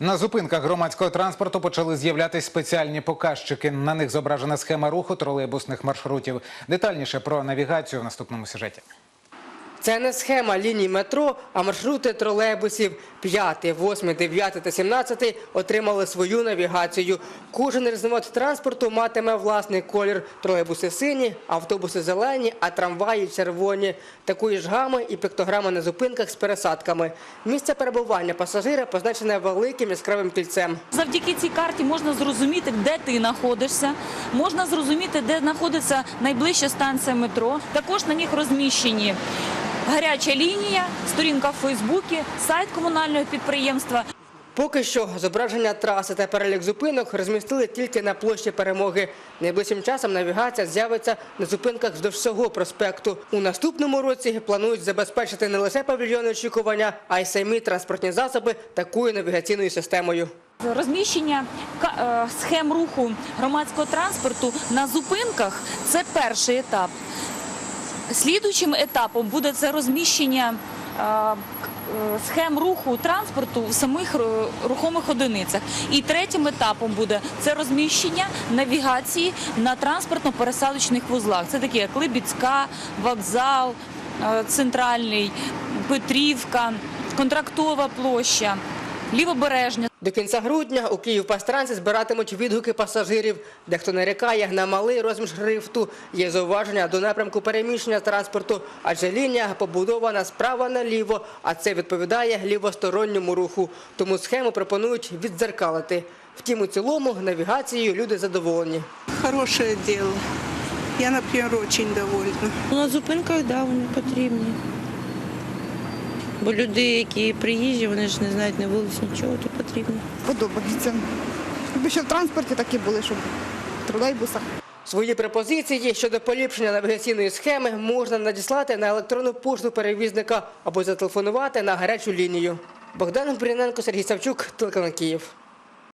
На зупинках громадського транспорту почали з'являтися спеціальні показчики. На них зображена схема руху тролейбусних маршрутів. Детальніше про навігацію в наступному сюжеті. Це не схема ліній метро, а маршрути тролейбусів 5, 8, 9 та 17 отримали свою навігацію. Кожен різновид транспорту матиме власний колір. Тролейбуси сині, автобуси зелені, а трамваї червоні. Такої ж гами і піктограми на зупинках з пересадками. Місце перебування пасажира позначене великим яскравим кільцем. Завдяки цій карті можна зрозуміти, де ти знаходишся, можна зрозуміти, де знаходиться найближча станція метро. Також на них розміщені гаряча лінія, сторінка в Фейсбуці, сайт комунального підприємства. Поки що зображення траси та перелік зупинок розмістили тільки на площі перемоги. Найближчим часом навігація з'явиться на зупинках вздовж всього проспекту. У наступному році планують забезпечити не лише павільйони очікування, а й самі транспортні засоби такою навігаційною системою. Розміщення е, схем руху громадського транспорту на зупинках це перший етап. Слідуючим етапом буде це розміщення е, схем руху транспорту в самих е, рухомих одиницях. І третім етапом буде це розміщення навігації на транспортно-пересадочних вузлах. Це такі як Либіцька, вокзал, е, центральний, Петрівка, контрактова площа, лівобережня. До кінця грудня у Київпастранці збиратимуть відгуки пасажирів. Дехто нарікає на малий розмір шрифту. Є зауваження до напрямку переміщення транспорту, адже лінія побудована справа наліво, а це відповідає лівосторонньому руху. Тому схему пропонують віддзеркалити. Втім, у цілому навігацією люди задоволені. Хорошее дело. Я, например, очень довольна. Ну, На зупинках, да, вони потрібні. Бо люди, які приїжджі, вони ж не знають на вулиці нічого, тут потрібно. подобається. Якби ще в транспорті такі були, щоб в тролейбусах. Свої пропозиції щодо поліпшення навігаційної схеми можна надіслати на електронну пошту перевізника або зателефонувати на гарячу лінію. Богдан Буряненко, Сергій Савчук, телеканал Київ.